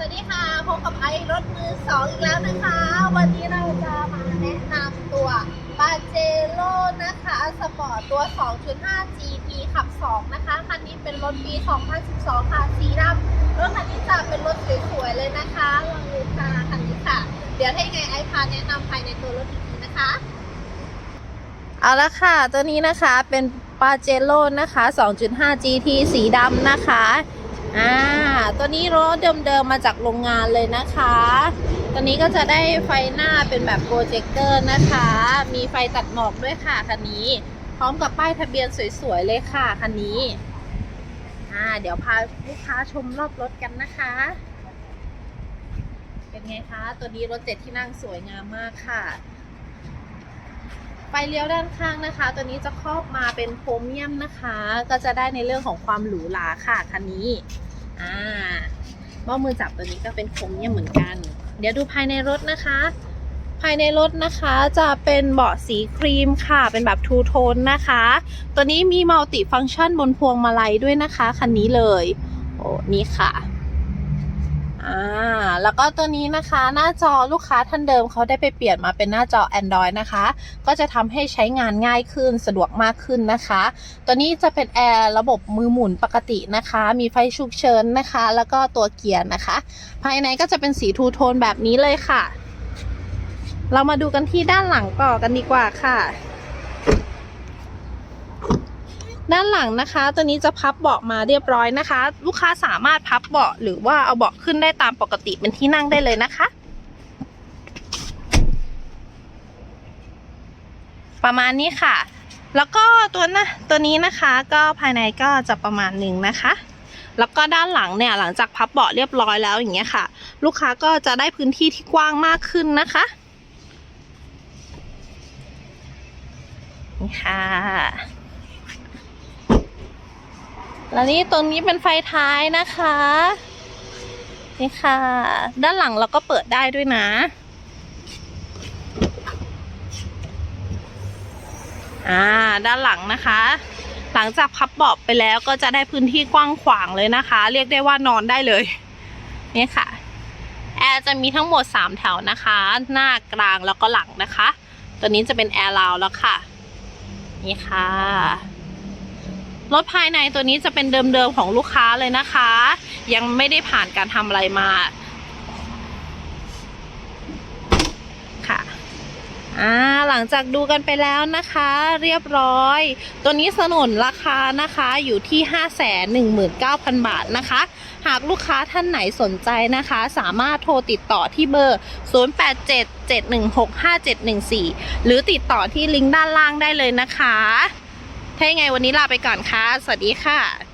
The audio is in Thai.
วัสดีค่ะ พบกับไอรถมือสองอีกแล้วนะคะ วันนี้เราจะมาแนะนำตัวปาเจโร่นะคะสปอร์ตตัว 2.5 GT ขับ 2 นะคะ คันนี้เป็นรถปี 2012 ค่ะสีดำรถคันนี้จะเป็นรถสวยๆเลยนะคะลองดูค่ะคันนี้ค่ะ เดี๋ยวให้ไงไอพาแนะนำภายในตัวรถอีกทีนะคะ เอาละค่ะ ตัวนี้นะคะเป็นปาเจโร่นะคะ 2.5 GT สีดำนะคะอ่า ตัวนี้รถเดิมๆมาจากโรงงานเลยนะคะ ตัวนี้ก็จะได้ไฟหน้าเป็นแบบโปรเจคเตอร์นะคะ มีไฟตัดหมอกด้วยค่ะคันนี้ พร้อมกับป้ายทะเบียนสวยๆเลยค่ะคันนี้อ่าเดี๋ยวพาลูกค้าชมรอบรถกันนะคะ เป็นไงคะ ตัวนี้รถเจ็ดที่นั่งสวยงามมากค่ะไฟเลี้ยวด้านข้างนะคะ ตัวนี้จะครอบมาเป็นโครเมียมนะคะ ก็จะได้ในเรื่องของความหรูหราค่ะคันนี้ อ่า หม้อมือจับตัวนี้ก็เป็นโครเมียมเหมือนกัน เดี๋ยวดูภายในรถนะคะ ภายในรถนะคะจะเป็นเบาะสีครีมค่ะ เป็นแบบทูโทนนะคะ ตัวนี้มีมัลติฟัง c t ชันบนพวงมาลัยด้วยนะคะ คันนี้เลย โอ้นี่ค่ะ อ่าแล้วก็ตัวนี้นะคะหน้าจอลูกค้าท่านเดิมเขาได้ไปเปลี่ยนมาเป็นหน้าจอ Android นะคะ ก็จะทำให้ใช้งานง่ายขึ้นสะดวกมากขึ้นนะคะ ตัวนี้จะเป็นแอร์ระบบมือหมุนปกตินะคะ มีไฟฉุกเฉินนะคะ แล้วก็ตัวเกียร์นะคะ ภายในก็จะเป็นสีทูโทนแบบนี้เลยค่ะ เรามาดูกันที่ด้านหลังต่อกันดีกว่าค่ะ ด้านหลังนะคะ ตัวนี้จะพับเบาะมาเรียบร้อยนะคะ ลูกค้าสามารถพับเบาะหรือว่าเอาเบาะขึ้นได้ตามปกติเป็นที่นั่งได้เลยนะคะ ประมาณนี้ค่ะ แล้วก็ตัวนะตัวนี้นะคะก็ภายในก็จะประมาณหนึ่งนะคะแล้วก็ด้านหลังเนี่ยหลังจากพับเบาะเรียบร้อยแล้วอย่างเงี้ยค่ะ ลูกค้าก็จะได้พื้นที่ที่กว้างมากขึ้นนะคะนี่ค่ะ แล้วนี่ตรงนี้เป็นไฟท้ายนะคะ นี่ค่ะ ด้านหลังเราก็เปิดได้ด้วยนะอ่าด้านหลังนะคะ หลังจากพับเบาะไปแล้วก็จะได้พื้นที่กว้างขวางเลยนะคะ เรียกได้ว่านอนได้เลยนี่ค่ะแอร์จะมีทั้งหมด 3 แถวนะคะ หน้ากลางแล้วก็หลังนะคะ ตัวนี้จะเป็นแอร์ราวแล้วค่ะ นี่ค่ะ รถภายในตัวนี้จะเป็นเดิมๆของลูกค้าเลยนะคะ ยังไม่ได้ผ่านการทำอะไรมาค่ะอ่าหลังจากดูกันไปแล้วนะคะ เรียบร้อย ตัวนี้สนุนราคานะคะอยู่ที่ 519,000 บาทนะคะ หากลูกค้าท่านไหนสนใจนะคะ สามารถโทรติดต่อที่เบอร์ 0877165714 หรือติดต่อที่ลิงก์ด้านล่างได้เลยนะคะ ถ้ายังไงวันนี้ลาไปก่อนค่ะ สวัสดีค่ะ